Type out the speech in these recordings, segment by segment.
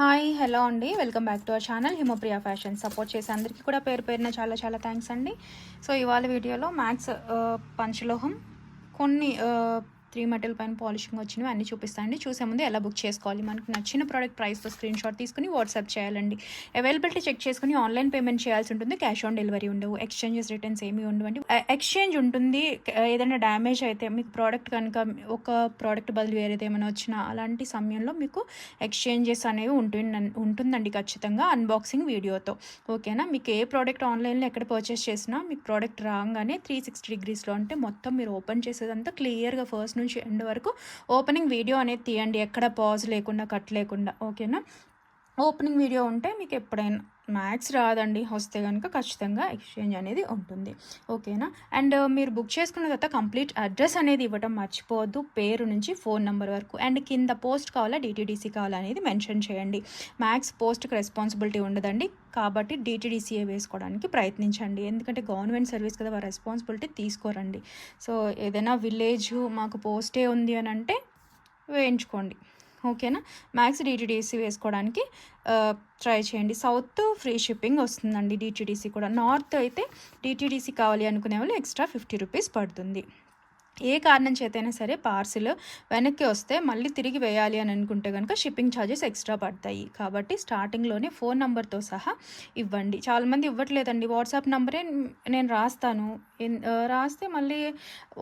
Hi hello అండి. Welcome back to our channel. Himopriya fashion support చేసే అందరికీ కూడా పేరు పేరున చాలా చాలా థ్యాంక్స్ అండి. సో ఇవాళ వీడియోలో మ్యాథ్స్ పంచలోహం కొన్ని త్రీ మెటల్ పైన పాలిషింగ్ వచ్చినవి అన్నీ చూపిస్తానండి చూసే ముందు ఎలా బుక్ చేసుకోవాలి? మనకు నచ్చిన ప్రోడక్ట్ ప్రైస్తో స్క్రీన్ షాట్ తీసుకుని వాట్సాప్ చేయాలండి. అవైలబిలిటీ చెక్ చేసుకుని ఆన్లైన్ పేమెంట్ చేయాల్సి ఉంటుంది. క్యాష్ ఆన్ డెలివరీ ఉండవు. ఎక్స్చేంజెస్ రిటర్న్స్ ఏమీ ఉండవండి ఎక్స్చేంజ్ ఉంటుంది. ఏదైనా డ్యామేజ్ అయితే మీకు ప్రోడక్ట్ కనుక ఒక ప్రోడక్ట్ బదులు వేరేది ఏమైనా వచ్చినా అలాంటి సమయంలో మీకు ఎక్స్చేంజెస్ అనేవి ఉంటుంది ఉంటుందండి ఖచ్చితంగా అన్బాక్సింగ్ వీడియోతో. ఓకేనా? మీకు ఏ ప్రోడక్ట్ ఆన్లైన్లో ఎక్కడ పర్చేస్ చేసినా మీకు ప్రోడక్ట్ రాగానే త్రీ సిక్స్టీ డిగ్రీస్లో అంటే మొత్తం మీరు ఓపెన్ చేసేదంతా క్లియర్గా ఫస్ట్ నుంచి ఎండ్ వరకు ఓపెనింగ్ వీడియో అనేది తీయండి. ఎక్కడ పాజ్ లేకుండా కట్ లేకుండా. ఓకేనా? ఓపెనింగ్ వీడియో ఉంటే మీకు ఎప్పుడైనా మ్యాథ్స్ రాదండి. వస్తే కనుక ఖచ్చితంగా ఎక్స్చేంజ్ అనేది ఉంటుంది. ఓకేనా? అండ్ uh, మీరు బుక్ చేసుకున్న తర్వాత కంప్లీట్ అడ్రస్ అనేది ఇవ్వడం మర్చిపోవద్దు. పేరు నుంచి ఫోన్ నెంబర్ వరకు. అండ్ కింద పోస్ట్ కావాలా డిటీడీసీ కావాలా అనేది మెన్షన్ చేయండి. మ్యాథ్స్ పోస్ట్కి రెస్పాన్సిబిలిటీ ఉండదండి. కాబట్టి డిటీడీసీఏ వేసుకోవడానికి ప్రయత్నించండి. ఎందుకంటే గవర్నమెంట్ సర్వీస్ కదా రెస్పాన్సిబిలిటీ తీసుకోరండి. సో ఏదైనా విలేజ్ మాకు పోస్టే ఉంది అని అంటే వేయించుకోండి. ఓకేనా? మ్యాక్స్ డిటీడీసీ వేసుకోవడానికి ట్రై చేయండి. సౌత్ ఫ్రీ షిప్పింగ్ వస్తుందండి డిటీడీసీ కూడా. నార్త్ అయితే డిటీడీసీ కావాలి అనుకునే వాళ్ళు ఎక్స్ట్రా ఫిఫ్టీ రూపీస్ పడుతుంది. ఏ కారణం చేతైనా సరే పార్సిల్ వెనక్కి వస్తే మళ్ళీ తిరిగి వేయాలి అని అనుకుంటే కనుక షిప్పింగ్ ఛార్జెస్ ఎక్స్ట్రా పడతాయి. కాబట్టి స్టార్టింగ్లోనే ఫోన్ నెంబర్తో సహా ఇవ్వండి. చాలామంది ఇవ్వట్లేదండి. వాట్సాప్ నెంబరే నేను రాస్తాను. రాస్తే మళ్ళీ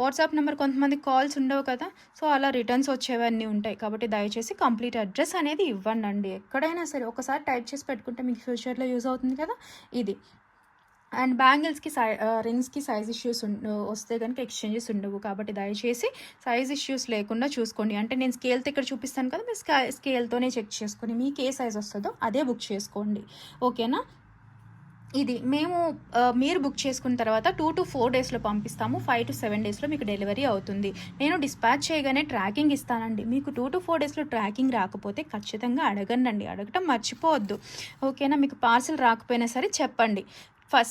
వాట్సాప్ నెంబర్ కొంతమంది కాల్స్ ఉండవు కదా. సో అలా రిటర్న్స్ వచ్చేవన్నీ ఉంటాయి. కాబట్టి దయచేసి కంప్లీట్ అడ్రస్ అనేది ఇవ్వండి అండి ఎక్కడైనా సరే ఒకసారి టైప్ చేసి పెట్టుకుంటే మీకు ఫ్యూచర్లో యూజ్ అవుతుంది కదా. ఇది. అండ్ బ్యాంగిల్స్కి సై రింగ్స్కి సైజ్ ఇష్యూస్ వస్తే కనుక ఎక్స్చేంజెస్ ఉండవు కాబట్టి దయచేసి సైజ్ ఇష్యూస్ లేకుండా చూసుకోండి. అంటే నేను స్కేల్తో ఇక్కడ చూపిస్తాను కదా మీరు స్కే స్కేల్తోనే చెక్ చేసుకొని మీకు ఏ సైజ్ వస్తుందో అదే బుక్ చేసుకోండి. ఓకేనా? ఇది మేము మీరు బుక్ చేసుకున్న తర్వాత టూ టు ఫోర్ డేస్లో పంపిస్తాము. ఫైవ్ టు సెవెన్ డేస్లో మీకు డెలివరీ అవుతుంది. నేను డిస్పాచ్ చేయగానే ట్రాకింగ్ ఇస్తానండి. మీకు టూ టు ఫోర్ డేస్లో ట్రాకింగ్ రాకపోతే ఖచ్చితంగా అడగండి అడగటం మర్చిపోవద్దు. ఓకేనా? మీకు పార్సిల్ రాకపోయినా సరే చెప్పండి.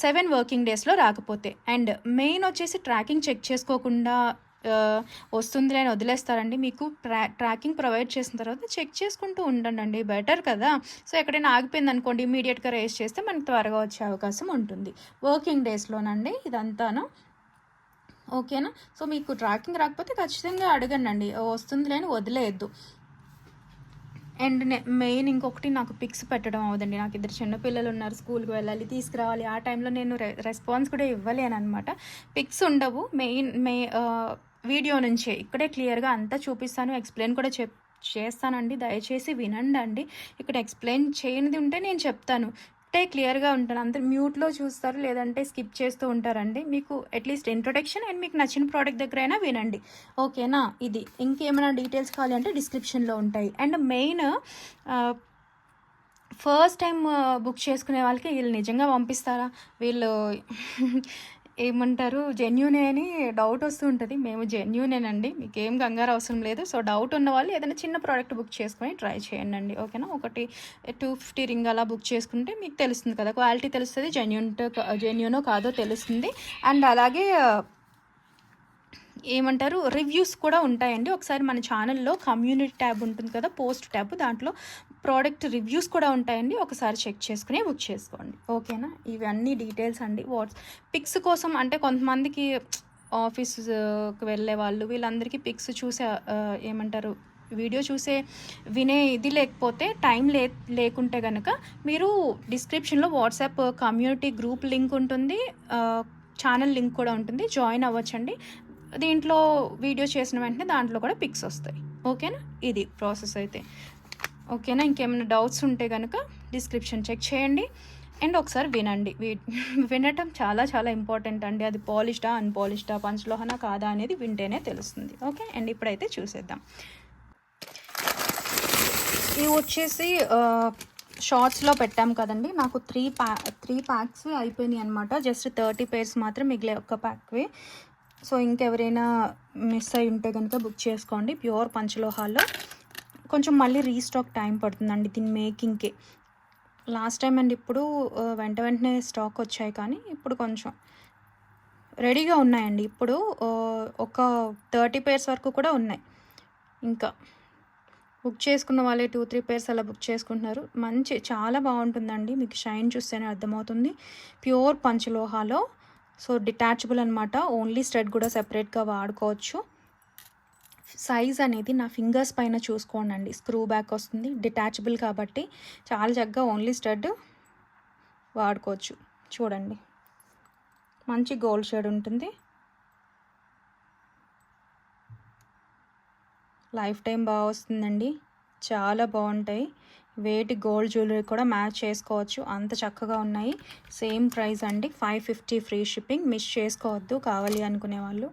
సెవెన్ వర్కింగ్ డేస్లో రాకపోతే. అండ్ మెయిన్ వచ్చేసి ట్రాకింగ్ చెక్ చేసుకోకుండా వస్తుంది అని వదిలేస్తారండి. మీకు ట్రా ట్రాకింగ్ ప్రొవైడ్ చేసిన తర్వాత చెక్ చేసుకుంటూ ఉండండి బెటర్ కదా. సో ఎక్కడైనా ఆగిపోయింది అనుకోండి ఇమీడియట్గా రేస్ చేస్తే మనకి త్వరగా వచ్చే అవకాశం ఉంటుంది. వర్కింగ్ డేస్లోనండి ఇదంతాను. ఓకేనా? సో మీకు ట్రాకింగ్ రాకపోతే ఖచ్చితంగా అడగండి వస్తుంది లేని వదిలేయద్దు. అండ్ మెయిన్ ఇంకొకటి నాకు పిక్స్ పెట్టడం అవదండి. నాకు ఇద్దరు చిన్నపిల్లలు ఉన్నారు స్కూల్కి వెళ్ళాలి తీసుకురావాలి. ఆ టైంలో నేను రెస్పాన్స్ కూడా ఇవ్వలేను అనమాట పిక్స్ ఉండవు. మెయిన్ మే వీడియో నుంచే. ఇక్కడే క్లియర్గా అంతా చూపిస్తాను ఎక్స్ప్లెయిన్ కూడా చెప్ చేస్తానండి. దయచేసి వినండి అండి ఇక్కడ ఎక్స్ప్లెయిన్ చేయనిది ఉంటే నేను చెప్తాను. అంటే క్లియర్గా ఉంటాను. అందరు మ్యూట్లో చూస్తారు లేదంటే స్కిప్ చేస్తూ ఉంటారండి. మీకు అట్లీస్ట్ ఇంట్రొడక్షన్ అండ్ మీకు నచ్చిన ప్రోడక్ట్ దగ్గర అయినా వినండి. ఓకేనా? ఇది. ఇంకేమైనా డీటెయిల్స్ కావాలి అంటే డిస్క్రిప్షన్లో ఉంటాయి. And main first time book చేసుకునే వాళ్ళకి వీళ్ళు నిజంగా పంపిస్తారా? వీళ్ళు ఏమంటారు? జెన్యునే అని డౌట్ వస్తూ ఉంటుంది. మేము జెన్యునేనండి మీకు ఏం కంగారు అవసరం లేదు. సో డౌట్ ఉన్న వాళ్ళు ఏదైనా చిన్న ప్రోడక్ట్ బుక్ చేసుకొని ట్రై చేయండి ఓకేనా ఒకటి టూ ఫిఫ్టీ రింగ్ అలా బుక్ చేసుకుంటే మీకు తెలుస్తుంది కదా? క్వాలిటీ తెలుస్తుంది. జెన్యున్ జెన్యునో కాదో తెలుస్తుంది. అండ్ అలాగే ఏమంటారు? రివ్యూస్ కూడా ఉంటాయండి. ఒకసారి మన ఛానల్లో కమ్యూనిటీ ట్యాబ్ ఉంటుంది కదా? పోస్ట్ ట్యాబ్ దాంట్లో ప్రోడక్ట్ రివ్యూస్ కూడా ఉంటాయండి. ఒకసారి చెక్ చేసుకుని బుక్ చేసుకోండి. ఓకేనా? ఇవన్నీ డీటెయిల్స్ అండి. వాట్స్ పిక్స్ కోసం అంటే కొంతమందికి ఆఫీస్కి వెళ్ళే వాళ్ళు వీళ్ళందరికీ పిక్స్ చూసే ఏమంటారు వీడియో చూసే వినే ఇది లేకపోతే టైం లే లేకుంటే కనుక మీరు డిస్క్రిప్షన్లో వాట్సాప్ కమ్యూనిటీ గ్రూప్ లింక్ ఉంటుంది. ఛానల్ లింక్ కూడా ఉంటుంది. జాయిన్ అవ్వచ్చండి. దీంట్లో వీడియో చేసిన వెంటనే దాంట్లో కూడా పిక్స్ వస్తాయి. ఓకేనా? ఇది ప్రాసెస్ అయితే. ఓకేనా? ఇంకేమైనా డౌట్స్ ఉంటే కనుక డిస్క్రిప్షన్ చెక్ చేయండి. అండ్ ఒకసారి వినండి. వినటం చాలా చాలా ఇంపార్టెంట్ అండి. అది పాలిష్డా అన్పాలిష్డా పంచలోహన కాదా అనేది వింటేనే తెలుస్తుంది. ఓకే? అండ్ ఇప్పుడైతే చూసేద్దాం. ఇవి వచ్చేసి షార్ట్స్లో పెట్టాం కదండి. నాకు త్రీ ప్యా త్రీ ప్యాక్స్ అయిపోయినాయి అనమాట జస్ట్ థర్టీ పేర్స్ మాత్రం మిగిలే ఒక ప్యాక్వి. సో ఇంకెవరైనా మిస్ అయి ఉంటే కనుక బుక్ చేసుకోండి. ప్యూర్ పంచలోహాల్లో కొంచెం మళ్ళీ రీస్టాక్ టైం పడుతుందండి దీని మేకింగ్కి లాస్ట్ టైం అండ్ ఇప్పుడు వెంట వెంటనే స్టాక్ వచ్చాయి కానీ ఇప్పుడు కొంచెం రెడీగా ఉన్నాయండి. ఇప్పుడు ఒక థర్టీ పేర్స్ వరకు కూడా ఉన్నాయి. ఇంకా బుక్ చేసుకున్న వాళ్ళే టూ త్రీ పేర్స్ అలా బుక్ చేసుకుంటున్నారు. మంచి చాలా బాగుంటుందండి. మీకు షైన్ చూస్తేనే అర్థమవుతుంది. ప్యూర్ పంచలోహాలో సో డిటాచబుల్ అనమాట ఓన్లీ స్ట్రెడ్ కూడా సెపరేట్గా వాడుకోవచ్చు. సైజ్ అనేది నా ఫింగర్స్ పైన చూసుకోండి స్క్రూ బ్యాక్ వస్తుంది. డిటాచబుల్ కాబట్టి చాలా చక్కగా ఓన్లీ స్టడ్ వాడుకోవచ్చు. చూడండి. మంచి గోల్డ్ షేడ్ ఉంటుంది. లైఫ్ టైం బాగా వస్తుందండి. చాలా బాగుంటాయి. వేటి గోల్డ్ జ్యువెలరీ కూడా మ్యాచ్ చేసుకోవచ్చు. అంత చక్కగా ఉన్నాయి. సేమ్ ప్రైస్ అండి. Five fifty free shipping. Miss చేసుకోవద్దు. కావాలి అనుకునే వాళ్ళు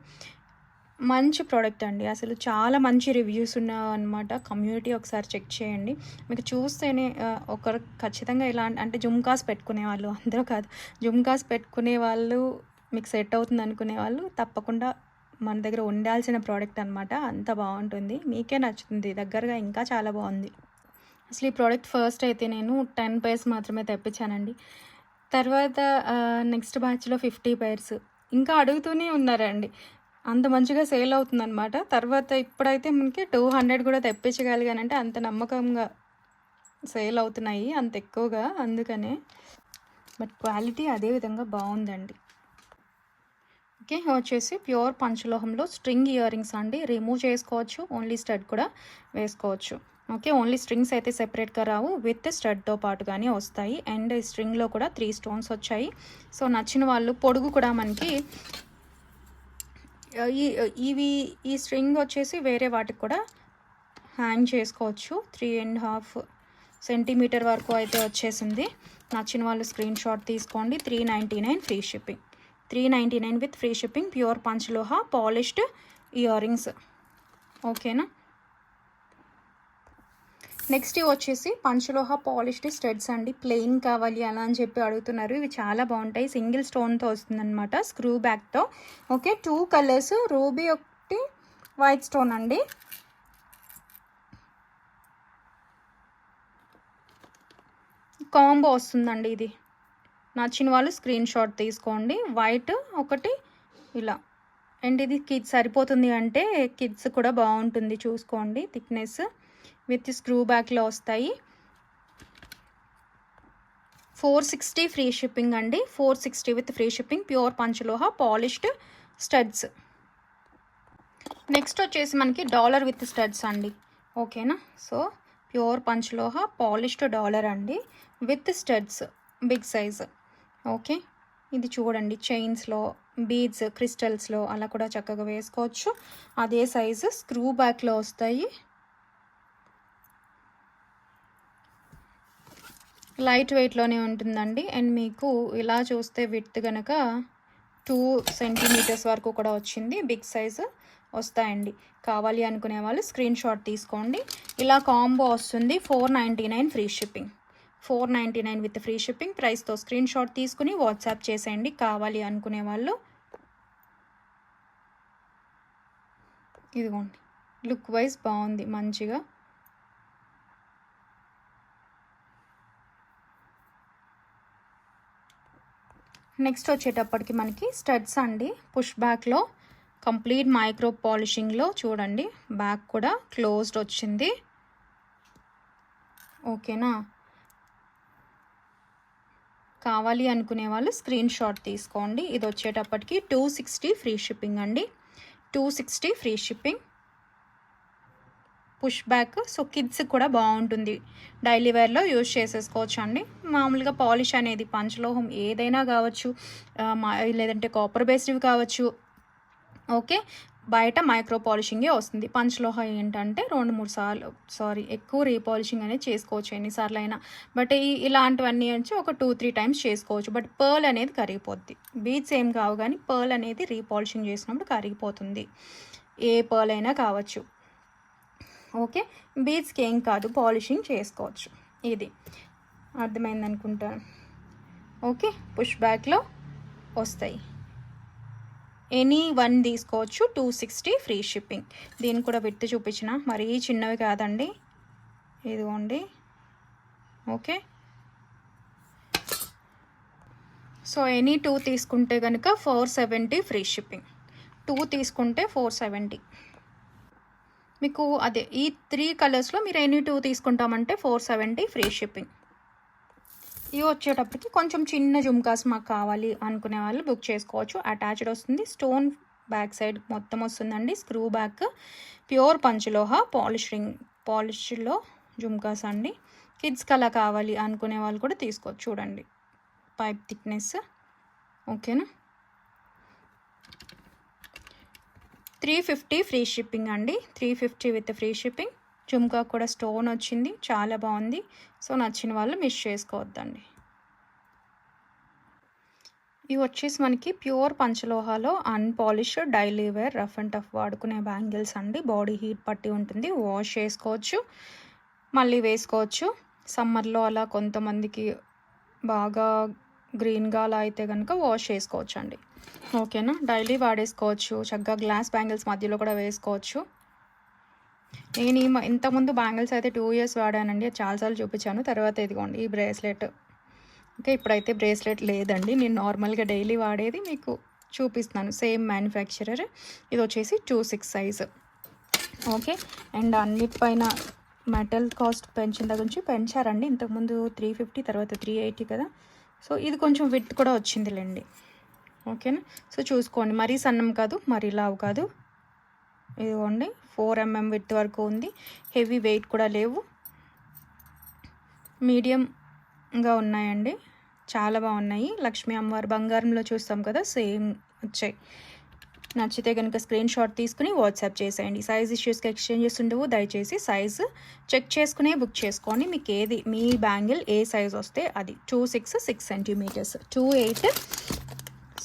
మంచి ప్రోడక్ట్ అండి. అసలు చాలా మంచి రివ్యూస్ ఉన్న అనమాట కమ్యూనిటీ ఒకసారి చెక్ చేయండి. మీకు చూస్తేనే ఒకరు ఖచ్చితంగా ఇలా అంటే జుమ్కాస్ పెట్టుకునే వాళ్ళు అందరూ కాదు. జుమ్కాస్ పెట్టుకునే వాళ్ళు మీకు సెట్ అవుతుంది అనుకునే వాళ్ళు తప్పకుండా మన దగ్గర ఉండాల్సిన ప్రోడక్ట్ అనమాట అంత బాగుంటుంది. మీకే నచ్చుతుంది. దగ్గరగా ఇంకా చాలా బాగుంది. అసలు ఈ ప్రోడక్ట్ ఫస్ట్ అయితే నేను టెన్ పైర్స్ మాత్రమే తెప్పించానండి. తర్వాత నెక్స్ట్ బ్యాచ్లో ఫిఫ్టీ పైర్స్. ఇంకా అడుగుతూనే ఉన్నారండి. అంత మంచిగా సేల్ అవుతుందన్నమాట. తర్వాత ఇప్పుడైతే మనకి టూ హండ్రెడ్ కూడా తెప్పించగలిగానంటే అంత నమ్మకంగా సేల్ అవుతున్నాయి అంత ఎక్కువగా అందుకనే. బట్ క్వాలిటీ అదే విధంగా బాగుందండి. ఓకే వచ్చేసి ప్యూర్ పంచలోహంలో స్ట్రింగ్ ఇయర్ రింగ్స్ అండి. రిమూవ్ చేసుకోవచ్చు ఓన్లీ స్టడ్ కూడా వేసుకోవచ్చు. ఓకే ఓన్లీ స్ట్రింగ్స్ అయితే సెపరేట్గా రావు. విత్ స్టడ్తో పాటుగానే వస్తాయి. అండ్ స్ట్రింగ్లో కూడా త్రీ స్టోన్స్ వచ్చాయి. సో నచ్చిన వాళ్ళు పొడుగు కూడా మనకి ఈ ఇవి ఈ స్ట్రింగ్ వచ్చేసి వేరే వాటికి కూడా హ్యాంగ్ చేసుకోవచ్చు. త్రీ అండ్ హాఫ్ సెంటీమీటర్ వరకు అయితే వచ్చేసింది. నచ్చిన వాళ్ళు స్క్రీన్ షాట్ తీసుకోండి. Three ninety nine free shipping. Three ninety nine with free shipping. Pure పంచలోహ polished earrings. ఓకేనా? నెక్స్ట్ ఇవి వచ్చేసి పంచలోహ పాలిష్డ్ స్టడ్స్ అండి. ప్లెయిన్ కావాలి అలా అని చెప్పి అడుగుతున్నారు. ఇవి చాలా బాగుంటాయి. సింగిల్ స్టోన్తో వస్తుందన్నమాట. స్క్రూ బ్యాక్తో ఓకే టూ కలర్స్. రూబీ ఒకటి వైట్ స్టోన్ అండి. కాంబో వస్తుందండి ఇది. నచ్చిన వాళ్ళు స్క్రీన్ షాట్ తీసుకోండి. వైట్ ఒకటి ఇలా. అండ్ ఇది కిడ్స్ సరిపోతుంది అంటే కిడ్స్ కూడా బాగుంటుంది చూసుకోండి. థిక్నెస్. విత్ స్క్రూ బ్యాక్లో వస్తాయి. ఫోర్ సిక్స్టీ ఫ్రీ షిప్పింగ్ అండి. Four sixty with free shipping. Pure పంచలోహ polished studs. Next వచ్చేసి మనకి డాలర్ విత్ స్టడ్స్ అండి. ఓకేనా? సో ప్యూర్ పంచలోహ పాలిష్డ్ డాలర్ అండి. With studs big size. Okay? ఇది చూడండి చైన్స్లో బీడ్స్ క్రిస్టల్స్లో అలా కూడా చక్కగా వేసుకోవచ్చు. అదే సైజు స్క్రూ బ్యాక్లో వస్తాయి. లైట్ వెయిట్లోనే ఉంటుందండి. అండ్ మీకు ఇలా చూస్తే విత్ కనుక టూ సెంటీమీటర్స్ వరకు కూడా వచ్చింది. బిగ్ సైజు వస్తాయండి. కావాలి అనుకునే వాళ్ళు స్క్రీన్ షాట్ తీసుకోండి. ఇలా కాంబో వస్తుంది. Four ninety nine free shipping. Four ninety nine with free shipping. ప్రైస్తో స్క్రీన్ షాట్ తీసుకుని వాట్సాప్ చేసేయండి. కావాలి అనుకునే వాళ్ళు. ఇదిగోండి. లుక్ వైజ్ బాగుంది. మంచిగా. నెక్స్ట్ వచ్చేటప్పటికి మనకి స్టడ్స్ అండి. పుష్ బ్యాక్లో కంప్లీట్ మైక్రో పాలిషింగ్లో చూడండి. బ్యాక్ కూడా క్లోజ్డ్ వచ్చింది. ఓకేనా? కావాలి అనుకునే వాళ్ళు స్క్రీన్ షాట్ తీసుకోండి. ఇది వచ్చేటప్పటికి టూ సిక్స్టీ ఫ్రీ షిప్పింగ్ అండి. Two sixty free shipping. Push back so kids కూడా బాగుంటుంది. డైలీ వేర్లో యూజ్ చేసేసుకోవచ్చు అండి. మామూలుగా పాలిష్ అనేది పంచలోహం ఏదైనా కావచ్చు లేదంటే కాపర్ బేస్డ్వి కావచ్చు. ఓకే బయట మైక్రో పాలిషింగే వస్తుంది. పంచలోహ ఏంటంటే రెండు మూడు సార్లు సారీ ఎక్కువ రీపాలిషింగ్ అనేది చేసుకోవచ్చు ఎన్నిసార్లు అయినా బట్ ఈ ఇలాంటివన్నీ వచ్చి ఒక టూ త్రీ టైమ్స్ చేసుకోవచ్చు. బట్ పర్ల్ అనేది కరిగిపోద్ది. బీట్స్ ఏం కావు కానీ పర్ల్ అనేది రీపాలిషింగ్ చేసినప్పుడు కరిగిపోతుంది. ఏ పర్ల్ అయినా కావచ్చు. ఓకే? బీడ్స్కి ఏం కాదు పాలిషింగ్ చేసుకోవచ్చు. ఇది. అర్థమైంది అనుకుంటాను ఓకే? పుష్ బ్యాక్లో వస్తాయి. ఎనీ వన్ తీసుకోవచ్చు టూ సిక్స్టీ ఫ్రీ షిప్పింగ్. దీన్ని కూడా పెట్టి చూపించిన. మరీ చిన్నవి కాదండి. ఇదిగోండి. ఓకే? సో ఎనీ టూ తీసుకుంటే కనుక four seventy free shipping. Two తీసుకుంటే ఫోర్ సెవెంటీ. మీకు అదే ఈ త్రీ కలర్స్లో మీరు ఎనీ టూ తీసుకుంటామంటే ఫోర్ సెవెంటీ ఫ్రీ షిప్పింగ్ ఇవి వచ్చేటప్పటికి కొంచెం చిన్న జుమ్కాస్ మాకు కావాలి అనుకునే వాళ్ళు బుక్ చేసుకోవచ్చు. అటాచ్డ్ వస్తుంది స్టోన్ బ్యాక్ సైడ్ మొత్తం వస్తుందండి స్క్రూ బ్యాక్ ప్యూర్ పంచలోహ పాలిష్ రింగ్ పాలిష్లో జుమ్కాస్ అండి. కిడ్స్కి అలా కావాలి అనుకునే వాళ్ళు కూడా తీసుకోవచ్చు చూడండి. పైప్ థిక్నెస్ ఓకేనా త్రీ ఫిఫ్టీ ఫ్రీ షిప్పింగ్ అండి. Three fifty with free shipping. Jhumka కూడా స్టోన్ వచ్చింది. చాలా బాగుంది. సో నచ్చిన వాళ్ళు మిస్ చేసుకోవద్దండి. ఇవి వచ్చేసి మనకి pure పంచలోహాలో unpolished daily wear rough and tough వాడుకునే బ్యాంగిల్స్ అండి. బాడీ హీట్ పట్టి ఉంటుంది. వాష్ చేసుకోవచ్చు. మళ్ళీ వేసుకోవచ్చు. సమ్మర్లో అలా కొంతమందికి బాగా గ్రీన్గా అలా అయితే కనుక వాష్ చేసుకోవచ్చు అండి ఓకేనా? డైలీ వాడేసుకోవచ్చు. చక్కగా గ్లాస్ బ్యాంగిల్స్ మధ్యలో కూడా వేసుకోవచ్చు. నేను ఈ ఇంతకుముందు బ్యాంగిల్స్ అయితే టూ ఇయర్స్ వాడానండి. చాలాసార్లు చూపించాను. తర్వాత ఇదిగోండి ఈ బ్రేస్లెట్. ఓకే ఇప్పుడైతే బ్రేస్లెట్ లేదండి. నేను నార్మల్గా డైలీ వాడేది మీకు చూపిస్తున్నాను. Same manufacturer. ఇది వచ్చేసి two six size. Okay? And అన్నిటిపైన metal cost పెంచిన దగ్గర నుంచి పెంచారండి. ఇంతకుముందు త్రీ ఫిఫ్టీ తర్వాత త్రీ ఎయిటీ కదా. సో ఇది కొంచెం విత్ కూడా వచ్చిందిలేండి. ఓకేనా? సో చూసుకోండి. మరీ సన్నం కాదు మరీ లావు కాదు. ఇదిగోండి ఫోర్ ఎంఎం విత్ వరకు ఉంది. హెవీ వెయిట్ కూడా లేవు. మీడియంగా ఉన్నాయండి. చాలా బాగున్నాయి. లక్ష్మీ అమ్మవారు బంగారంలో చూస్తాం కదా సేమ్ వచ్చాయి. నచ్చితే కనుక స్క్రీన్ షాట్ తీసుకుని వాట్సాప్ చేసేయండి. సైజ్ ఇష్యూస్కి ఎక్స్చేంజెస్ ఉండవు దయచేసి సైజు చెక్ చేసుకునే బుక్ చేసుకోండి. మీకు ఏది మీ బ్యాంగిల్ ఏ సైజ్ వస్తే అది. Two six six centimetres. Two eight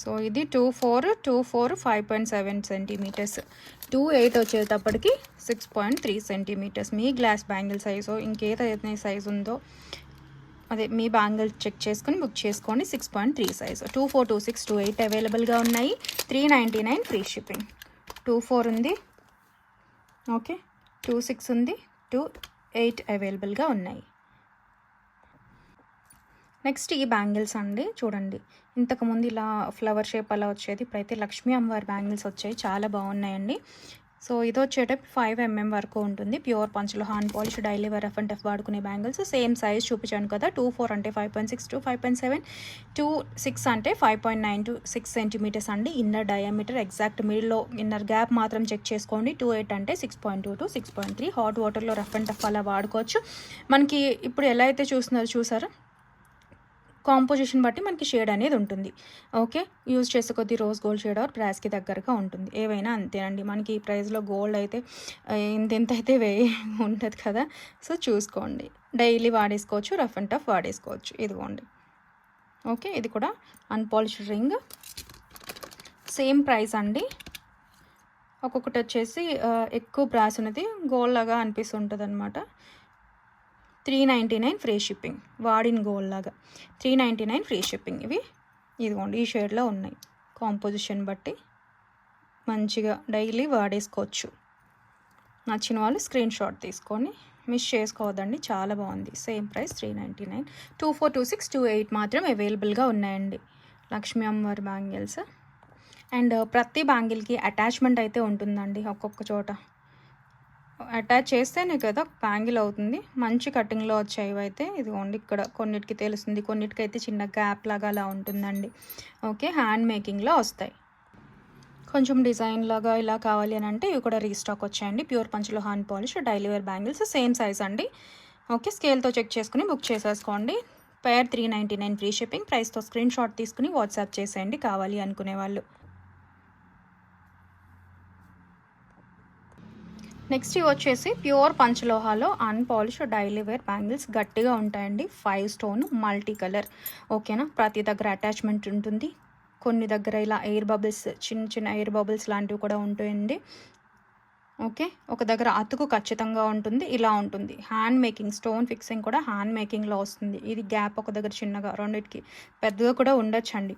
so ఇది two four two four five point seven centimetres. Two eight వచ్చేటప్పటికి సిక్స్ పాయింట్ త్రీ సెంటీమీటర్స్. మీ గ్లాస్ బ్యాంగిల్ సైజు ఇంకేదైతే సైజు ఉందో అదే మీ బ్యాంగిల్ చెక్ చేసుకొని బుక్ చేసుకోండి. Six point three size. Two four two six two eight అవైలబుల్గా ఉన్నాయి. Three ninety nine free shipping. Two four ఉంది. ఓకే. టూ సిక్స్ ఉంది. టూ ఎయిట్ అవైలబుల్గా ఉన్నాయి. నెక్స్ట్ ఈ బ్యాంగిల్స్ అండి చూడండి. ఇంతకుముందు ఇలా ఫ్లవర్ షేప్ అలా వచ్చేది ఇప్పుడైతే లక్ష్మీ అమ్మవారి బ్యాంగిల్స్ వచ్చాయి చాలా బాగున్నాయండి. సో ఇది వచ్చేటప్పుడు ఫైవ్ ఎంఎం వరకు ఉంటుంది. ప్యూర్ పంచులు హాన్ polish daily wear F and F వాడుకునే బ్యాంగిల్స్. సేమ్ సైజ్ చూపించాను కదా టూ ఫోర్ అంటే five point six two five point seven two six అంటే five point nine two six centimetres అండి. ఇన్నర్ డయామీటర్ ఎగ్జాక్ట్ మిడిల్లో ఇన్నర్ గ్యాప్ మాత్రం check చేసుకోండి. Two eight అంటే six point two two six point three. Hot వాటర్లో rough and tough అలా వాడుకోవచ్చు. మనకి ఇప్పుడు ఎలా అయితే చూస్తున్నారో చూసారా? కాంపోజిషన్ బట్టి మనకి షేడ్ అనేది ఉంటుంది. ఓకే? యూజ్ చేసే కొద్ది రోజ్ గోల్డ్ షేడ్ ఆర్ ప్రైస్కి దగ్గరగా ఉంటుంది. ఏవైనా అంతేనండి. మనకి ఈ ప్రైస్లో గోల్డ్ అయితే ఇంత ఎంత అయితే వే ఉంటుంది కదా? సో చూసుకోండి. డైలీ వాడేసుకోవచ్చు రఫ్ అండ్ టఫ్ వాడేసుకోవచ్చు. ఇదిగోండి. ఓకే? ఇది కూడా అన్పాలిష్డ్ రింగ్. సేమ్ ప్రైస్ అండి. ఒక్కొక్కటి వచ్చేసి ఎక్కువ బ్రాస్ ఉన్నది గోల్డ్ లాగా అనిపిస్తుంటుంది అనమాట three ninety nine free shipping. వాడిన గోల్డ్ లాగా. Three ninety nine free shipping ఇవి. ఇదిగోండి ఈ షేడ్లో ఉన్నాయి. కాంపోజిషన్ బట్టి మంచిగా డైలీ వాడేసుకోవచ్చు. నచ్చిన వాళ్ళు స్క్రీన్ షాట్ తీసుకొని మిస్ చేసుకోవద్దండి చాలా బాగుంది. Same price three ninety nine. Two four two six two eight మాత్రం అవైలబుల్గా ఉన్నాయండి. లక్ష్మీ అమ్మవారి బ్యాంగిల్స్ అండ్ ప్రతి బ్యాంగిల్కి అటాచ్మెంట్ అయితే ఉంటుందండి ఒక్కొక్క చోట. అటాచ్ చేస్తేనే కదా బ్యాంగిల్ అవుతుంది. మంచి కటింగ్లో వచ్చాయి అయితే ఇదిగోండి ఇక్కడ కొన్నిటికి తెలుస్తుంది. కొన్నిటికి అయితే చిన్న గ్యాప్ లాగా అలా ఉంటుందండి. ఓకే హ్యాండ్ మేకింగ్లో వస్తాయి. కొంచెం డిజైన్ లాగా ఇలా కావాలి అని అంటే ఇవి కూడా రీస్టాక్ వచ్చాయండి. Pure పంచులో hand polish daily wear bangles same size అండి. ఓకే స్కేల్తో చెక్ చేసుకుని బుక్ చేసేసుకోండి. Pair three ninety nine free shipping. ప్రైస్తో స్క్రీన్ షాట్ తీసుకుని వాట్సాప్ చేసేయండి కావాలి అనుకునే వాళ్ళు నెక్స్ట్ ఇవి వచ్చేసి ప్యూర్ పంచలోహాలో అన్పాలిష్ డైలీ వేర్ బ్యాంగిల్స్ గట్టిగా ఉంటాయండి. Five stone multi colour. ఓకేనా? ప్రతి దగ్గర అటాచ్మెంట్ ఉంటుంది. కొన్ని దగ్గర ఇలా ఎయిర్ బబుల్స్ చిన్న చిన్న ఎయిర్ బబుల్స్ లాంటివి కూడా ఉంటాయండి. ఓకే? ఒక దగ్గర అతుకు ఖచ్చితంగా ఉంటుంది. ఇలా ఉంటుంది. హ్యాండ్ మేకింగ్ స్టోన్ ఫిక్సింగ్ కూడా హ్యాండ్ మేకింగ్లో వస్తుంది. ఇది గ్యాప్ ఒక దగ్గర చిన్నగా రెండింటికి పెద్దగా కూడా ఉండొచ్చండి.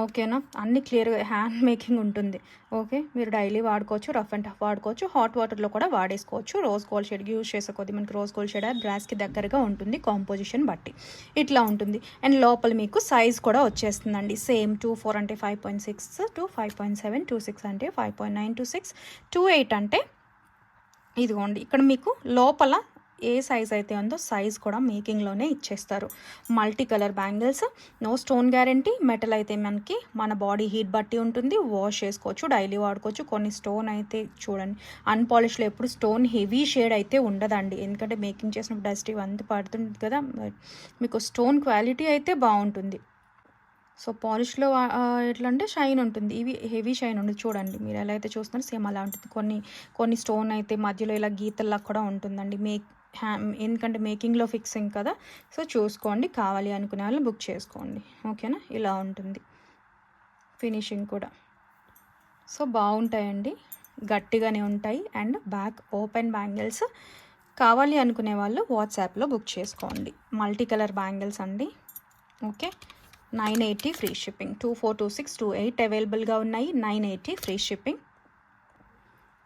ఓకేనా? అన్ని క్లియర్గా హ్యాండ్ మేకింగ్ ఉంటుంది. ఓకే? మీరు డైలీ వాడుకోవచ్చు రఫ్ అండ్ టఫ్ వాడుకోవచ్చు. హాట్ వాటర్లో కూడా వాడేసుకోవచ్చు. రోజ్ గోల్డ్ షేడ్ యూజ్ చేసే కొద్ది మనకి రోజ్ గోల్డ్ షేడ్ బ్రాస్కి దగ్గరగా ఉంటుంది కాంపోజిషన్ బట్టి. ఇట్లా ఉంటుంది. అండ్ లోపల మీకు సైజ్ కూడా వచ్చేస్తుందండి. సేమ్ టూ ఫోర్ అంటే five point six two five point seven two six అంటే five point nine two six two eight అంటే ఇదిగోండి. ఇక్కడ మీకు లోపల ఏ సైజ్ అయితే ఉందో సైజ్ కూడా మేకింగ్లోనే ఇచ్చేస్తారు. Multi colour bangles no stone guarantee. Metal అయితే మనకి మన బాడీ హీట్ బట్టి ఉంటుంది. వాష్ చేసుకోవచ్చు డైలీ వాడుకోవచ్చు. కొన్ని స్టోన్ అయితే చూడండి అన్పాలిష్లో ఎప్పుడు స్టోన్ హెవీ షేడ్ అయితే ఉండదండి. ఎందుకంటే మేకింగ్ చేసినప్పుడు డస్ట్ ఇవంతా పడుతుంది కదా మీకు స్టోన్ క్వాలిటీ అయితే బాగుంటుంది. సో పాలిష్లో ఎట్లా అంటే షైన్ ఉంటుంది. ఇవి హెవీ షైన్ ఉంటుంది చూడండి మీరు ఎలా అయితే చూస్తున్నారో సేమ్ అలా ఉంటుంది. కొన్ని కొన్ని స్టోన్ అయితే మధ్యలో ఇలా గీతల్లా కూడా ఉంటుందండి. మేక్ ఎందుకంటే మేకింగ్లో ఫిక్సింగ్ కదా. సో చూసుకోండి. కావాలి అనుకునే వాళ్ళు బుక్ చేసుకోండి. ఓకేనా? ఇలా ఉంటుంది. ఫినిషింగ్ కూడా. సో బాగుంటాయండి. గట్టిగానే ఉంటాయి. And back open bangles. కావాలి అనుకునే వాళ్ళు వాట్సాప్లో బుక్ చేసుకోండి. మల్టీ కలర్ బ్యాంగిల్స్ అండి. Okay? Nine eighty free shipping. Two four two six two eight అవైలబుల్గా ఉన్నాయి. Nine eighty free shipping.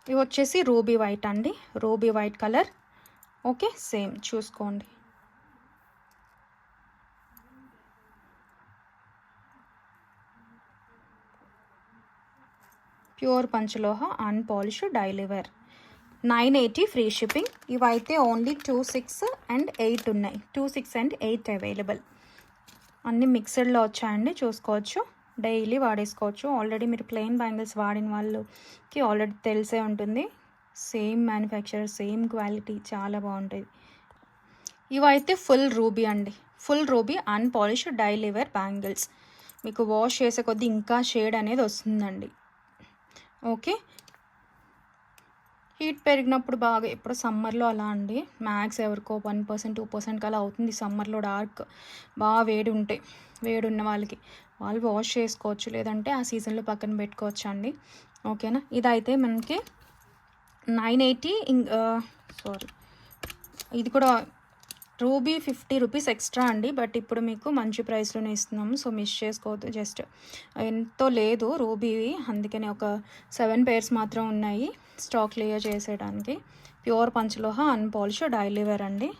ఇవి వచ్చేసి రూబీ వైట్ అండి. Ruby white colour. Okay same. చూసుకోండి. Pure పంచలోహ unpolish daily wear nine eighty free shipping. ఇవైతే only two six and eight ఉన్నాయి. Two six and eight available. అన్నీ మిక్స్డ్లో వచ్చాయండి చూసుకోవచ్చు. డైలీ వాడేసుకోవచ్చు. ఆల్రెడీ మీరు ప్లెయిన్ బ్యాంగిల్స్ వాడిన వాళ్ళకి ఆల్రెడీ తెలిసే ఉంటుంది. సేమ్ మ్యానుఫ్యాక్చర్ సేమ్ క్వాలిటీ చాలా బాగుంటుంది ఇవైతే ఫుల్ రూబీ అండి. Full ruby unpolished daily bangles. మీకు వాష్ చేసే కొద్దీ ఇంకా షేడ్ అనేది వస్తుందండి. ఓకే? హీట్ పెరిగినప్పుడు బాగా ఎప్పుడు సమ్మర్లో అలా అండి. మ్యాక్స్ ఎవరికో వన్ పర్సెంట్ టూ పర్సెంట్ అలా అవుతుంది సమ్మర్లో డార్క్. బాగా వేడి ఉంటాయి వేడి ఉన్న వాళ్ళకి. వాళ్ళు వాష్ చేసుకోవచ్చు లేదంటే ఆ సీజన్లో పక్కన పెట్టుకోవచ్చు అండి ఓకేనా? ఇదైతే మనకి నైన్ ఎయిటీ సారీ ఇది కూడా రూబీ ఫిఫ్టీ రూపీస్ ఎక్స్ట్రా అండి బట్ ఇప్పుడు మీకు మంచి ప్రైస్లోనే ఇస్తున్నాము సో మిస్ చేసుకోవద్దు జస్ట్ ఎంతో లేదు రూబీవి అందుకని ఒక సెవెన్ పేర్స్ మాత్రం ఉన్నాయి స్టాక్ క్లియర్ చేసేయడానికి. ప్యూర్ పంచలోహ అన్పాలిష్ డైలీ వేర్ అండి.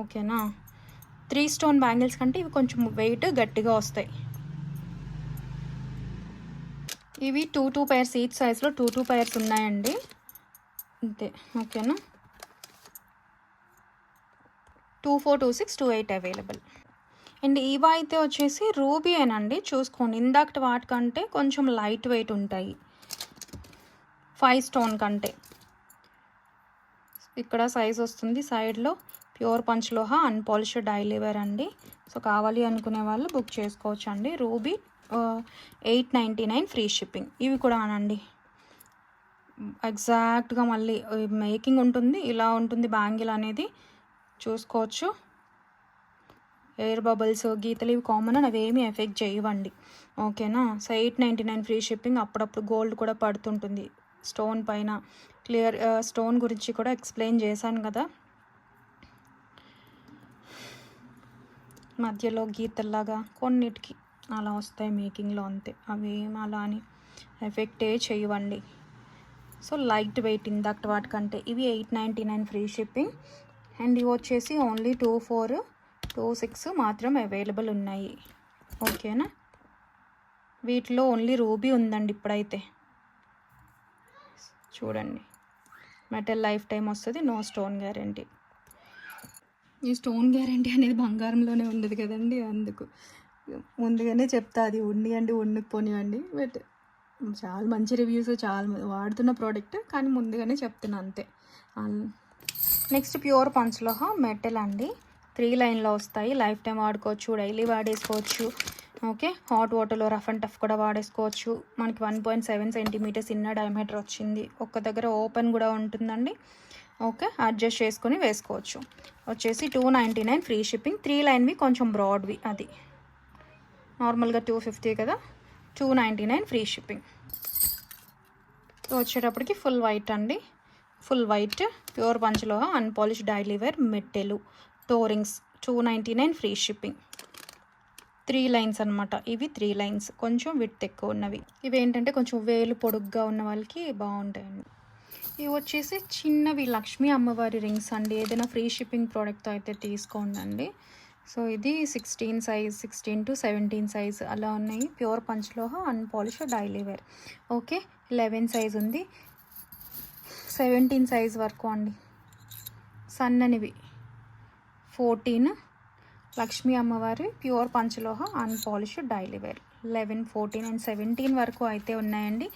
ఓకేనా? త్రీ స్టోన్ బ్యాంగిల్స్ కంటే ఇవి కొంచెం వెయిట్ గట్టిగా వస్తాయి. ఇవి టూ టూ పైర్స్ ఈచ్ సైజ్లో టూ టూ పైర్స్ ఉన్నాయండి. అంతే ఓకేనా? Two four two six two eight available. And ఇవా అయితే వచ్చేసి రూబీ అండి చూసుకోండి. ఇందాకటి వాటికంటే కొంచెం లైట్ వెయిట్ ఉంటాయి. ఫైవ్ స్టోన్ కంటే. ఇక్కడ సైజ్ వస్తుంది సైడ్లో ప్యూర్ పంచ్లోహ అన్పాలిష్డ్ డైలీవేర్ అండి. సో కావాలి అనుకునే వాళ్ళు బుక్ చేసుకోవచ్చు అండి ruby eight ninety nine free shipping ఇవి కూడా అనండి. ఎగ్జాక్ట్గా మళ్ళీ మేకింగ్ ఉంటుంది ఇలా ఉంటుంది బ్యాంగిల్ అనేది చూసుకోవచ్చు. ఎయిర్ బబుల్స్ గీతలు ఇవి కామన్ అని అవేమీ ఎఫెక్ట్ చేయవండి. ఓకేనా so eight ninety nine free shipping అప్పుడప్పుడు గోల్డ్ కూడా పడుతుంటుంది. స్టోన్ పైన క్లియర్ స్టోన్ గురించి కూడా ఎక్స్ప్లెయిన్ చేశాను కదా. మధ్యలో గీతల్లాగా కొన్నిటికి అలా వస్తాయి మేకింగ్లో అంతే. అవి అలా అని ఎఫెక్టే చేయవండి. సో లైట్ వెయిట్ ఇందాక వాటికంటే ఇవి eight ninety nine free shipping. And ఇవి వచ్చేసి only two four two six మాత్రం అవైలబుల్ ఉన్నాయి. ఓకేనా? వీటిలో ఓన్లీ రూబీ ఉందండి ఇప్పుడైతే. చూడండి. మెటల్ లైఫ్ టైం వస్తుంది నో స్టోన్ గ్యారంటీ. ఈ స్టోన్ గ్యారంటీ అనేది బంగారంలోనే ఉండదు కదండి అందుకు. ముందుగానే చెప్తా అది ఉండియండి వండుకుపోనివ్వండి బట్ చాలా మంచి రివ్యూస్ చాలా వాడుతున్న ప్రోడక్ట్ కానీ ముందుగానే చెప్తున్నా అంతే. నెక్స్ట్ ప్యూర్ పంచలోహ మెటల్ అండి. త్రీ లైన్లో వస్తాయి. లైఫ్ టైం వాడుకోవచ్చు డైలీ వాడేసుకోవచ్చు. ఓకే హాట్ వాటర్లో రఫ్ అండ్ టఫ్ కూడా వాడేసుకోవచ్చు. మనకి one point seven centimetres inner diameter వచ్చింది. ఒక్క దగ్గర ఓపెన్ కూడా ఉంటుందండి. ఓకే అడ్జస్ట్ చేసుకొని వేసుకోవచ్చు. వచ్చేసి two ninety nine free shipping three లైన్వి కొంచెం బ్రాడ్వి అది. నార్మల్గా టూ ఫిఫ్టీ కదా. Two ninety nine free shipping. వచ్చేటప్పటికి ఫుల్ వైట్ అండి. ఫుల్ వైట్ ప్యూర్ పంచ్లో అన్పాలిష్ డైలీ వేర్ మెట్టెలు toe rings two ninety nine free shipping. Three lines అనమాట ఇవి త్రీ లైన్స్. కొంచెం విత్ ఎక్కువ ఉన్నవి. ఇవి ఏంటంటే కొంచెం వేలు పొడుగ్గా ఉన్న వాళ్ళకి బాగుంటాయండి. ఇవి వచ్చేసి చిన్నవి లక్ష్మీ అమ్మవారి రింగ్స్ అండి. ఏదైనా ఫ్రీ షిప్పింగ్ ప్రోడక్ట్ అయితే తీసుకోండి సో ఇది sixteen size sixteen to seventeen size అలా ఉన్నాయి. Pure పంచ్లోహ unpolish daily wear okay eleven size ఉంది. సెవెంటీన్ సైజ్ వరకు అండి. సన్ననివి. ఫోర్టీన్. లక్ష్మీ అమ్మవారి pure పంచలోహ unpolish daily wear eleven fourteen and seventeen వరకు అయితే ఉన్నాయండి.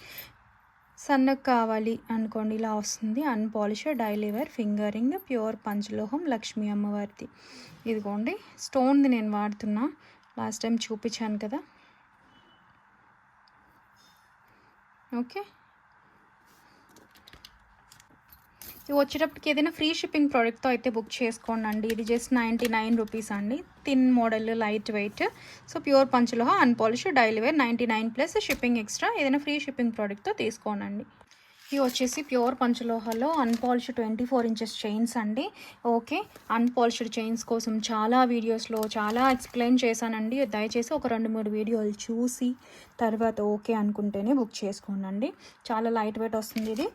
సన్నకు కావాలి అనుకోండి ఇలా వస్తుంది. Unpolished daily finger ring pure పంచలోహం Lakshmi అమ్మవారిది. ఇదిగోండి స్టోన్ది నేను వాడుతున్నా. లాస్ట్ టైం చూపించాను కదా. ఓకే ఇవి వచ్చేటప్పటికి ఏదైనా ఫ్రీ షిప్పింగ్ ప్రోడక్ట్తో అయితే బుక్ చేసుకోండి ఇది జస్ట్ నైంటీ నైన్ రూపీస్ అండి. Thin model light weight. So pure పంచులో unpolished daily wear ninety nine plus shipping extra ఏదైనా ఫ్రీ షిప్పింగ్ ప్రోడక్ట్తో తీసుకోనండి. ఇవి వచ్చేసి pure పంచలోహాలో unpolished twenty four inches chains అండి. ఓకే అన్పాలిష్డ్ చైన్స్ కోసం చాలా వీడియోస్లో చాలా ఎక్స్ప్లెయిన్ చేశానండి. దయచేసి ఒక రెండు మూడు వీడియోలు చూసి తర్వాత ఓకే అనుకుంటేనే బుక్ చేసుకోండి చాలా లైట్ వెయిట్ వస్తుంది ఇది.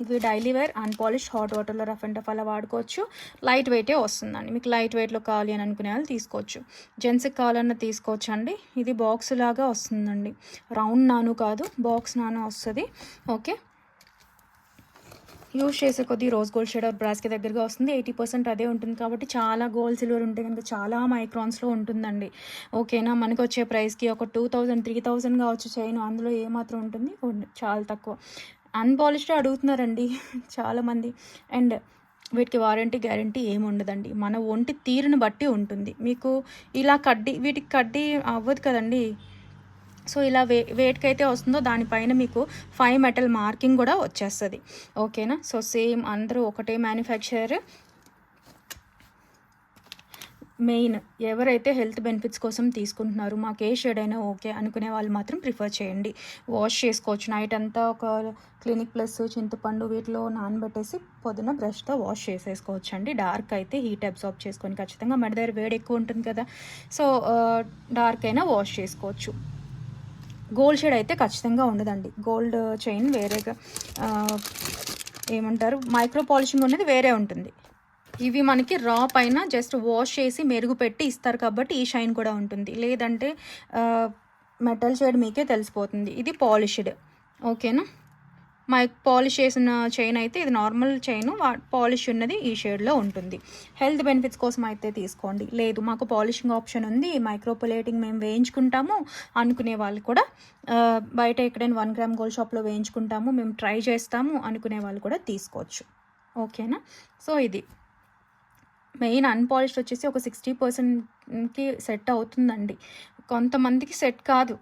ఇది డైలీ వేర్ అన్పాలిష్ హాట్ వాటర్లో రఫ్ అండ్ టఫ్ అలా వాడుకోవచ్చు. లైట్ వెయిటే వస్తుందండి. మీకు లైట్ వెయిట్లో కావాలి అని అనుకునే వాళ్ళు తీసుకోవచ్చు. జెంట్స్కి కావాలన్నా తీసుకోవచ్చు అండి. ఇది బాక్స్ లాగా వస్తుందండి. రౌండ్ నాను కాదు బాక్స్ నాను వస్తుంది. ఓకే. యూజ్ చేసే కొద్దీ రోజ్ గోల్డ్ షేడ్ ఆర్ బ్రాస్కి దగ్గరగా వస్తుంది. ఎయిటీ పర్సెంట్ అదే ఉంటుంది కాబట్టి చాలా గోల్డ్ సిల్వర్ ఉంటే కనుక చాలా మైక్రాన్స్లో ఉంటుందండి. ఓకేనా? మనకు వచ్చే ప్రైస్కి ఒక టూ థౌజండ్ త్రీ థౌజండ్ కావచ్చు చైన్. అందులో ఏమాత్రం ఉంటుంది? చాలా తక్కువ. అన్పాలిష్డ్ అడుగుతున్నారండి చాలామంది. అండ్ వీటికి వారంటీ గ్యారంటీ ఏమి ఉండదండి మన ఒంటి తీరును బట్టి ఉంటుంది. మీకు ఇలా కడ్డీ వీటికి కడ్డీ అవ్వదు కదండి. సో ఇలా వే వెయిట్కి అయితే వస్తుందో దానిపైన మీకు ఫైవ్ మెటల్ మార్కింగ్ కూడా వచ్చేస్తుంది. ఓకేనా? సో సేమ్ అందరూ ఒకటే మ్యానుఫ్యాక్చరర్. మెయిన్ ఎవరైతే హెల్త్ బెనిఫిట్స్ కోసం తీసుకుంటున్నారు మాకు ఏ షేడ్ అయినా ఓకే అనుకునే వాళ్ళు మాత్రం ప్రిఫర్ చేయండి. వాష్ చేసుకోవచ్చు. నైట్ అంతా ఒక క్లినిక్ ప్లస్ చింతపండు వీటిలో నానబెట్టేసి పొద్దున బ్రష్తో వాష్ చేసేసుకోవచ్చు అండి. డార్క్ అయితే హీట్ అబ్జార్బ్ చేసుకొని ఖచ్చితంగా మన దగ్గర వేడి ఎక్కువ ఉంటుంది కదా. సో డార్క్ అయినా వాష్ చేసుకోవచ్చు. గోల్డ్ షేడ్ అయితే ఖచ్చితంగా ఉండదండి. గోల్డ్ చైన్ వేరేగా ఏమంటారు? మైక్రో పాలిషింగ్ అనేది వేరే ఉంటుంది. ఇవి మనకి రా పైన జస్ట్ వాష్ చేసి మెరుగు పెట్టి ఇస్తారు కాబట్టి ఈ షైన్ కూడా ఉంటుంది. లేదంటే మెటల్ షేడ్ మీకే తెలిసిపోతుంది. ఇది పాలిష్డ్ ఓకేనా మా పాలిష్ చేసిన చైన్ అయితే ఇది నార్మల్ చైన్ పాలిష్ ఉన్నది ఈ షేడ్లో ఉంటుంది. హెల్త్ బెనిఫిట్స్ కోసం అయితే తీసుకోండి. లేదు మాకు పాలిషింగ్ ఆప్షన్ ఉంది మైక్రోపులేటింగ్ మేము వేయించుకుంటాము అనుకునే వాళ్ళు కూడా బయట ఎక్కడైనా వన్ గ్రామ్ గోల్డ్ షాప్లో వేయించుకుంటాము మేము ట్రై చేస్తాము అనుకునే వాళ్ళు కూడా తీసుకోవచ్చు. ఓకేనా సో ఇది. మెయిన్ అన్పాలిష్డ్ వచ్చేసి ఒక సిక్స్టీ పర్సెంట్కి సెట్ అవుతుందండి. కొంతమందికి సెట్ కాదు.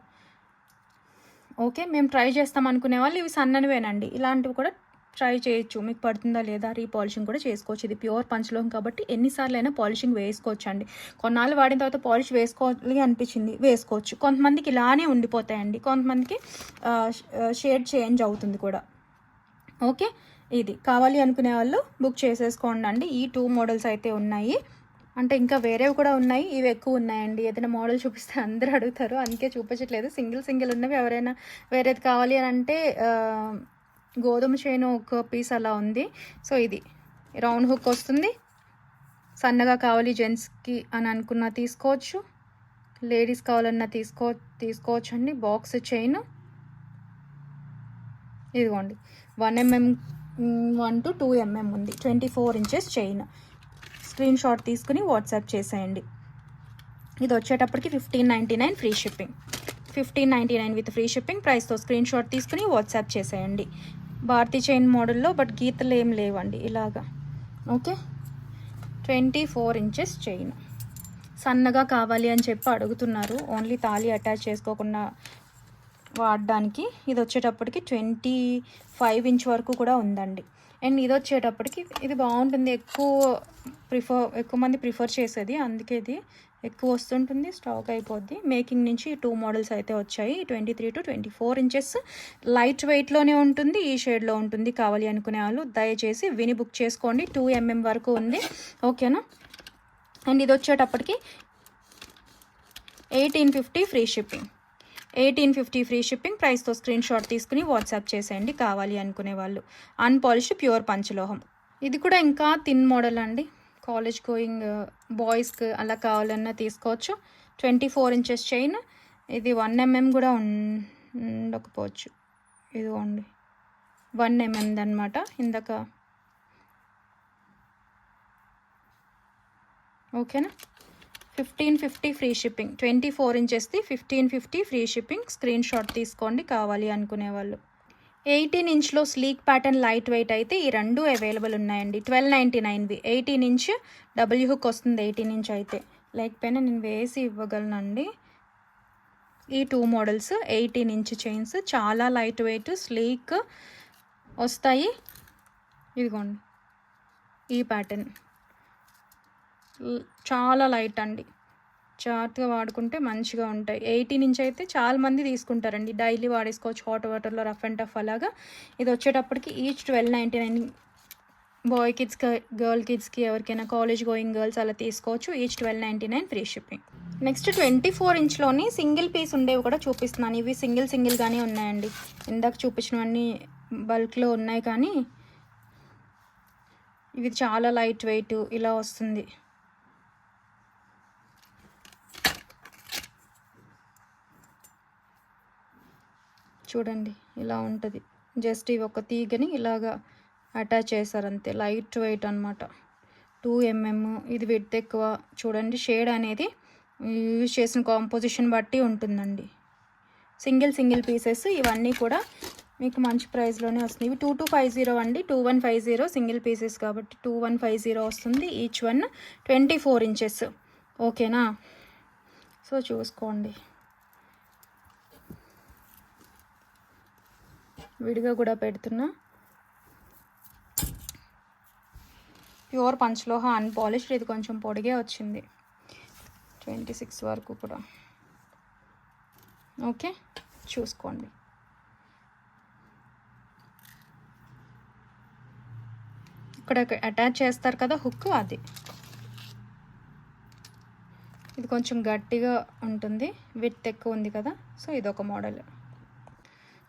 ఓకే మేము ట్రై చేస్తాం అనుకునే వాళ్ళు ఇవి సన్ననివేనండి. ఇలాంటివి కూడా ట్రై చేయొచ్చు. మీకు పడుతుందా లేదా రీపాలిషింగ్ కూడా చేసుకోవచ్చు. ఇది ప్యూర్ పంచలోహం కాబట్టి ఎన్నిసార్లు అయినా పాలిషింగ్ వేసుకోవచ్చు అండి కొన్నాళ్ళు వాడిన తర్వాత పాలిష్ వేసుకోవాలి అనిపించింది వేసుకోవచ్చు. కొంతమందికి ఇలానే ఉండిపోతాయండి. కొంతమందికి షేడ్ చేంజ్ అవుతుంది కూడా. ఓకే? ఇది. కావాలి అనుకునే వాళ్ళు బుక్ చేసేసుకోండి అండి ఈ టూ మోడల్స్ అయితే ఉన్నాయి. అంటే ఇంకా వేరేవి కూడా ఉన్నాయి. ఇవి ఎక్కువ ఉన్నాయండి. ఏదైనా మోడల్ చూపిస్తే అందరూ అడుగుతారు. అందుకే చూపించట్లేదు. సింగిల్ సింగిల్ ఉన్నవి ఎవరైనా వేరేది కావాలి అని అంటే గోధుమ చేను ఒక పీస్ అలా ఉంది. సో ఇది. రౌండ్ హుక్ వస్తుంది. సన్నగా కావాలి జెంట్స్కి అని అనుకున్నా తీసుకోవచ్చు. లేడీస్ కావాలన్నా తీసుకో తీసుకోవచ్చు అండి బాక్స్ చైన్. ఇదిగోండి. One MM one to two MM ఉంది. Twenty four inches chain screenshot తీసుకుని వాట్సాప్ చేసేయండి. ఇది వచ్చేటప్పటికి fifteen ninety nine free shipping fifteen ninety nine with free shipping ప్రైస్తో స్క్రీన్ షాట్ తీసుకుని వాట్సాప్ చేసేయండి. భారతీ చైన్ మోడల్లో బట్ గీతలు ఏం లేవండి ఇలాగా. Okay? Twenty four inches chain సన్నగా కావాలి అని చెప్పి అడుగుతున్నారు. ఓన్లీ తాళి అటాచ్ చేసుకోకుండా వాడడానికి ఇది వచ్చేటప్పటికి ట్వంటీ ఫైవ్ ఇంచ్ వరకు కూడా ఉందండి. అండ్ ఇది వచ్చేటప్పటికి ఇది బాగుంటుంది. ఎక్కువ ప్రిఫర్ ఎక్కువ మంది ప్రిఫర్ చేసేది. అందుకే ఇది ఎక్కువ వస్తుంటుంది స్టాక్ అయిపోద్ది. మేకింగ్ నుంచి టూ మోడల్స్ అయితే వచ్చాయి. Twenty three to twenty four inches light వెయిట్లోనే ఉంటుంది ఈ షేడ్లో ఉంటుంది కావాలి అనుకునే వాళ్ళు దయచేసి విని బుక్ చేసుకోండి. టూ ఎంఎం వరకు ఉంది. ఓకేనా? అండ్ ఇది వచ్చేటప్పటికి eighteen fifty free shipping. Eighteen fifty free shipping ప్రైస్తో స్క్రీన్ షాట్ తీసుకుని వాట్సాప్ చేసేయండి కావాలి అనుకునే వాళ్ళు. అన్పాలిష్ ప్యూర్ పంచలోహం. ఇది కూడా ఇంకా థిన్ మోడల్ అండి. కాలేజ్ గోయింగ్ బాయ్స్కి అలా కావాలన్నా తీసుకోవచ్చు. ట్వంటీ ఫోర్ ఇంచెస్ చైన్ ఇది వన్ ఎంఎం mm కూడా ఉండకపోవచ్చు. ఇదిగోండి వన్ ఎంఎంది mm అనమాట ఇందాక. ఓకేనా? Fifteen fifty free shipping. Twenty four ఇంచెస్ది fifteen fifty free shipping. Screen shot తీసుకోండి కావాలి అనుకునే వాళ్ళు ఎయిటీన్ ఇంచ్లో స్లీక్ ప్యాటర్న్ లైట్ వెయిట్ అయితే ఈ రెండు అవైలబుల్ ఉన్నాయండి. ట్వెల్వ్ నైంటీ నైన్వి ఎయిటీన్ ఇంచ్ డబుల్ హుక్ వస్తుంది ఎయిటీన్ ఇంచ్ అయితే. లేకపోయినా నేను వేసి ఇవ్వగలనండి. ఈ two models eighteen inch chains చాలా లైట్ వెయిట్ స్లీక్ వస్తాయి. ఇదిగోండి ఈ ప్యాటర్న్. చాలా లైట్ అండి. జాగ్రత్తగా వాడుకుంటే మంచిగా ఉంటాయి. ఎయిటీన్ నుంచి అయితే చాలా మంది తీసుకుంటారండి. డైలీ వాడేసుకోవచ్చు. హాట్ వాటర్లో రఫ్ అండ్ టఫ్ అలాగా. ఇది వచ్చేటప్పటికి each twelve ninety nine boy కిడ్స్కి గర్ల్ కిడ్స్కి ఎవరికైనా కాలేజ్ గోయింగ్ గర్ల్స్ అలా తీసుకోవచ్చు. Each twelve ninety nine free shipping. Next twenty four ఇంచ్లోని single piece ఉండేవి కూడా చూపిస్తున్నాను. ఇవి సింగిల్ సింగిల్గానే ఉన్నాయండి. ఇందాక చూపించినవన్నీ బల్క్లో ఉన్నాయి కానీ ఇవి చాలా లైట్ వెయిట్ ఇలా వస్తుంది. చూడండి ఇలా ఉంటుంది. జస్ట్ ఇవి ఒక తీగని ఇలాగా అటాచ్ చేశారు అంతే లైట్ వెయిట్ అనమాట టూ ఎంఎం ఇది విడ్త్ ఎక్కువ. చూడండి షేడ్ అనేది యూజ్ చేసిన కాంపోజిషన్ బట్టి ఉంటుందండి. సింగిల్ సింగిల్ పీసెస్ ఇవన్నీ కూడా మీకు మంచి ప్రైస్లోనే వస్తుంది. ఇవి టూ టూ ఫైవ్ జీరో అండి. Two one five zero single pieces కాబట్టి టూ వన్ ఫైవ్ జీరో వస్తుంది. Each one twenty four inches. ఓకేనా? సో చూసుకోండి. విడిగా కూడా పెడుతున్నా. ప్యూర్ పంచలోహ అన్పాలిష్డ్ ఇది కొంచెం పొడిగే వచ్చింది. ట్వంటీ సిక్స్ వరకు కూడా. ఓకే చూసుకోండి. ఇక్కడ అటాచ్ చేస్తారు కదా హుక్ అది. ఇది కొంచెం గట్టిగా ఉంటుంది. విత్ ఎక్కువ ఉంది కదా సో ఇది ఒక మోడల్.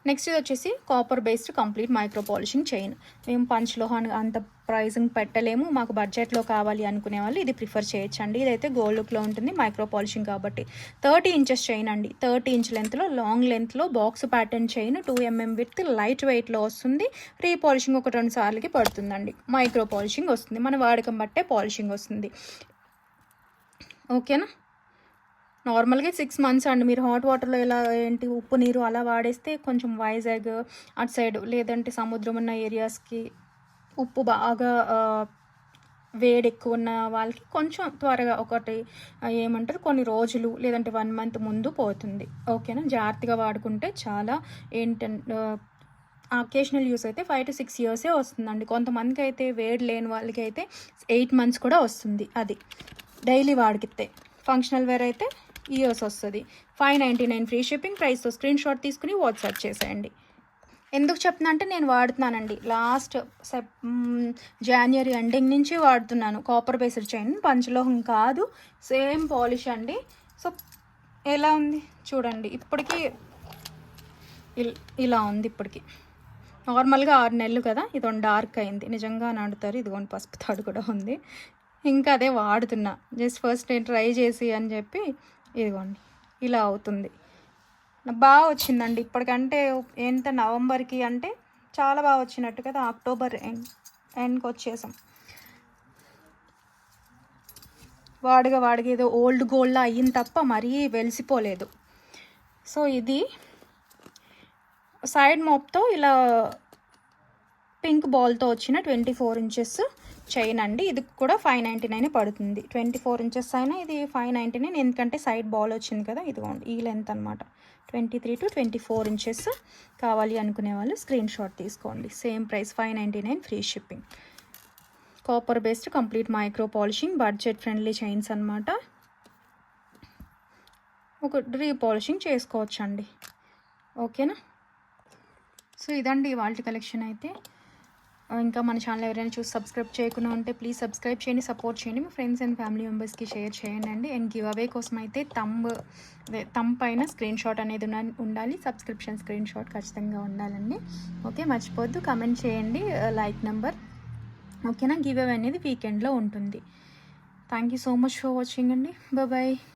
నెక్స్ట్ ఇది వచ్చేసి copper based complete micro polishing chain మేము పంచలోహాన్ని అంత ప్రైజింగ్ పెట్టలేము. మాకు బడ్జెట్లో కావాలి అనుకునే వాళ్ళు ఇది ప్రిఫర్ చేయొచ్చండి. ఇదైతే గోల్డ్ లుక్లో ఉంటుంది మైక్రో పాలిషింగ్ కాబట్టి. థర్టీ ఇంచెస్ చైన్ అండి. థర్టీ ఇంచ్ లెంత్లో లాంగ్ లెంత్లో box pattern chain two mm with light వెయిట్లో వస్తుంది. రీ పాలిషింగ్ ఒక రెండు సార్లకి పడుతుందండి. మైక్రో పాలిషింగ్ వస్తుంది. మన వాడకం బట్టే పాలిషింగ్ వస్తుంది. ఓకేనా? నార్మల్గా సిక్స్ మంత్స్ అండి. మీరు హాట్ వాటర్లో ఇలా ఏంటి ఉప్పు నీరు అలా వాడేస్తే కొంచెం వైజాగ్ అటు సైడ్ లేదంటే సముద్రం ఉన్న ఏరియాస్కి ఉప్పు బాగా వేడి ఎక్కువ ఉన్న వాళ్ళకి కొంచెం త్వరగా ఒకటి ఏమంటారు కొన్ని రోజులు లేదంటే వన్ మంత్ ముందు పోతుంది. ఓకేనా? జాగ్రత్తగా వాడుకుంటే చాలా ఏంటంటే అకేషనల్ యూస్ అయితే ఫైవ్ టు సిక్స్ ఇయర్సే వస్తుందండి. కొంతమందికి అయితే వేడి లేని వాళ్ళకి అయితే ఎయిట్ మంత్స్ కూడా వస్తుంది. అది డైలీ వాడికితే. ఫంక్షనల్ వేర్ అయితే ఇయర్స్ వస్తుంది. Five ninety nine free shipping ప్రైస్తో స్క్రీన్ షాట్ తీసుకుని వాట్సాప్ చేసేయండి. ఎందుకు చెప్తున్నా అంటే నేను వాడుతున్నానండి. లాస్ట్ సెప్ జాన్వరి ఎండింగ్ నుంచి వాడుతున్నాను. కాపర్ బేస్డ్ చైన్ పంచలోహం కాదు సేమ్ పాలిష్ అండి. సో ఎలా ఉంది? చూడండి. ఇప్పటికీ ఇలా ఉంది ఇప్పటికి. నార్మల్గా ఆరు నెలలు కదా ఇది డార్క్ అయింది. నిజంగా నాడుతారు ఇదిగోండి పసుపు తాడు కూడా ఉంది. ఇంకా అదే వాడుతున్నా. జస్ట్ ఫస్ట్ నేను ట్రై చేసి అని చెప్పి ఇదిగోండి ఇలా అవుతుంది. బాగా వచ్చిందండి. ఇప్పటికంటే ఎంత నవంబర్కి అంటే చాలా బాగా వచ్చినట్టు కదా అక్టోబర్ ఎండ్ ఎండ్కి వచ్చేసాం. వాడుగా వాడిగా ఏదో ఓల్డ్ గోల్డ్లా అయ్యింది తప్ప మరీ వెలిసిపోలేదు. సో ఇది సైడ్ మోప్తో ఇలా పింక్ బాల్తో వచ్చిన ట్వంటీ ఫోర్ ఇంచెస్ చైన్ అండి. ఇది కూడా ఫైవ్ నైంటీ నైన్ పడుతుంది. ట్వంటీ ఫోర్ ఇంచెస్ అయినా ఇది ఫైవ్ నైంటీ నైన్ ఎందుకంటే సైడ్ బాల్ వచ్చింది కదా. ఇదిగోండి ఈ లెంత్ అనమాట twenty three to twenty four inches కావాలి అనుకునే వాళ్ళు స్క్రీన్ షాట్ తీసుకోండి. Same price five ninety nine free shipping. Copper based complete micro polishing budget friendly chains అనమాట ఒక రీ పాలిషింగ్ చేసుకోవచ్చండి. ఓకేనా? సో ఇదండి వాళ్ళ కలెక్షన్ అయితే. ఇంకా మన ఛానల్ ఎవరైనా చూసి సబ్స్క్రైబ్ చేయకుండా ఉంటే ప్లీజ్ సబ్స్క్రైబ్ చేయండి సపోర్ట్ చేయండి. మీ ఫ్రెండ్స్ అండ్ ఫ్యామిలీ మెంబర్స్కి షేర్ చేయండి అండి. అండ్ గివ్ అవే కోసం అయితే తంబ్ తమ్ పైన స్క్రీన్ షాట్ అనేది ఉండాలి. సబ్స్క్రిప్షన్ స్క్రీన్ షాట్ ఖచ్చితంగా ఉండాలండి. ఓకే మర్చిపోద్దు కమెంట్ చేయండి. లైక్ నెంబర్ ఓకేనా గివ్ అవే అనేది వీకెండ్లో ఉంటుంది. Thank you so much for watching అండి. బాయ్